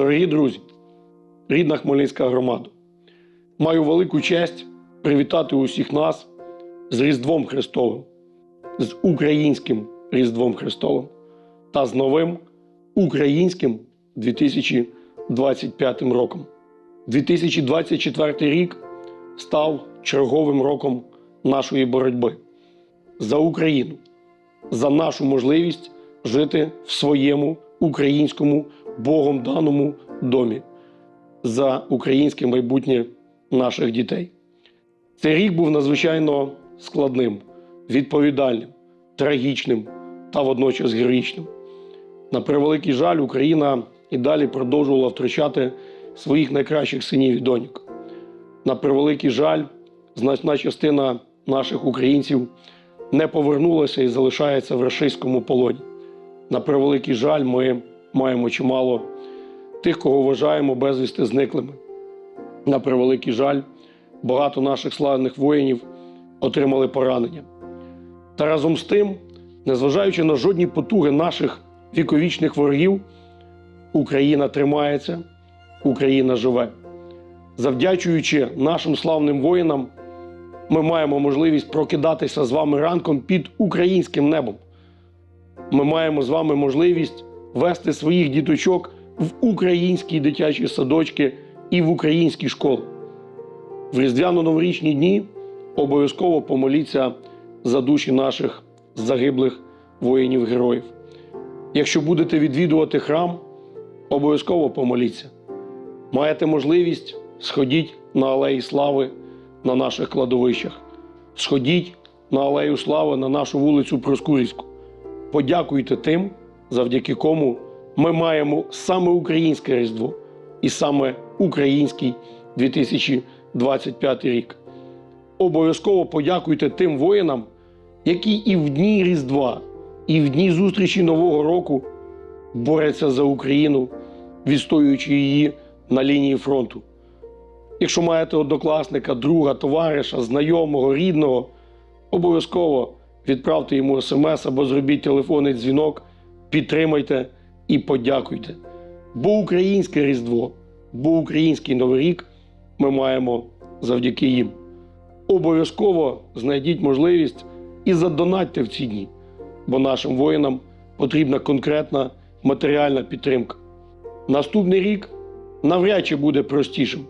Дорогі друзі, рідна Хмельницька громада, маю велику честь привітати усіх нас з Різдвом Христовим, з українським Різдвом Христовим та з новим українським 2025 роком. 2024 рік став черговим роком нашої боротьби за Україну, за нашу можливість жити в своєму українському Богом даному домі, за українське майбутнє наших дітей. Цей рік був надзвичайно складним, відповідальним, трагічним та водночас героїчним. На превеликий жаль, Україна і далі продовжувала втрачати своїх найкращих синів і доньок. На превеликий жаль, значна частина наших українців не повернулася і залишається в рашистському полоні. На превеликий жаль, ми маємо чимало тих, кого вважаємо безвісти зниклими. На превеликий жаль, багато наших славних воїнів отримали поранення. Та разом з тим, незважаючи на жодні потуги наших віковічних ворогів, Україна тримається, Україна живе. Завдячуючи нашим славним воїнам, ми маємо можливість прокидатися з вами ранком під українським небом. Ми маємо з вами можливість вести своїх діточок в українські дитячі садочки і в українські школи. В різдвяно-новорічні дні обов'язково помоліться за душі наших загиблих воїнів-героїв. Якщо будете відвідувати храм, обов'язково помоліться. Маєте можливість, сходіть на алеї слави на наших кладовищах, сходіть на алею слави на нашу вулицю Проскурівську. Подякуйте тим, завдяки кому ми маємо саме українське Різдво і саме український 2025 рік. Обов'язково подякуйте тим воїнам, які і в дні Різдва, і в дні зустрічі Нового року борються за Україну, відстоюючи її на лінії фронту. Якщо маєте однокласника, друга, товариша, знайомого, рідного, обов'язково відправте йому смс або зробіть телефонний дзвінок, підтримайте і подякуйте. Бо українське Різдво, бо український Новий рік ми маємо завдяки їм. Обов'язково знайдіть можливість і задонатьте в ці дні, бо нашим воїнам потрібна конкретна матеріальна підтримка. Наступний рік навряд чи буде простішим.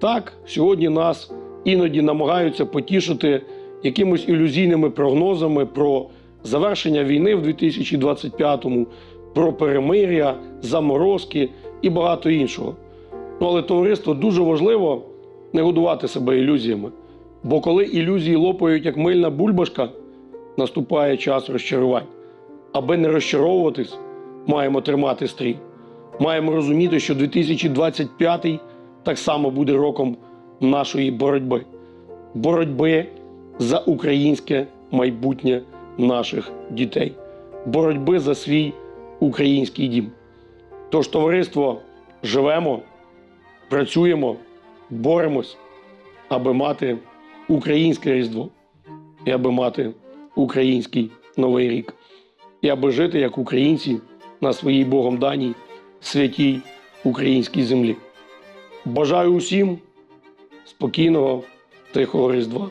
Так, сьогодні нас іноді намагаються потішити якимось ілюзійними прогнозами про завершення війни в 2025-му, про перемир'я, заморозки і багато іншого. Ну, але товариство дуже важливо не годувати себе ілюзіями. Бо коли ілюзії лопають як мильна бульбашка, наступає час розчарувань. Аби не розчаровуватись, маємо тримати стрій. Маємо розуміти, що 2025 так само буде роком нашої боротьби. Боротьби за українське майбутнє наших дітей, боротьби за свій український дім. Тож, товариство, живемо, працюємо, боремось, аби мати українське Різдво і аби мати український Новий рік, і аби жити як українці на своїй Богом даній святій українській землі. Бажаю усім спокійного, тихого Різдва.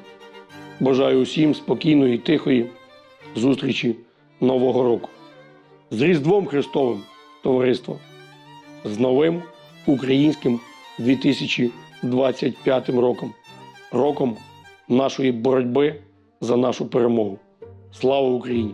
Бажаю усім спокійної, тихої зустрічі Нового року. З Різдвом Христовим, товариство, з новим українським 2025 роком, роком нашої боротьби за нашу перемогу. Слава Україні!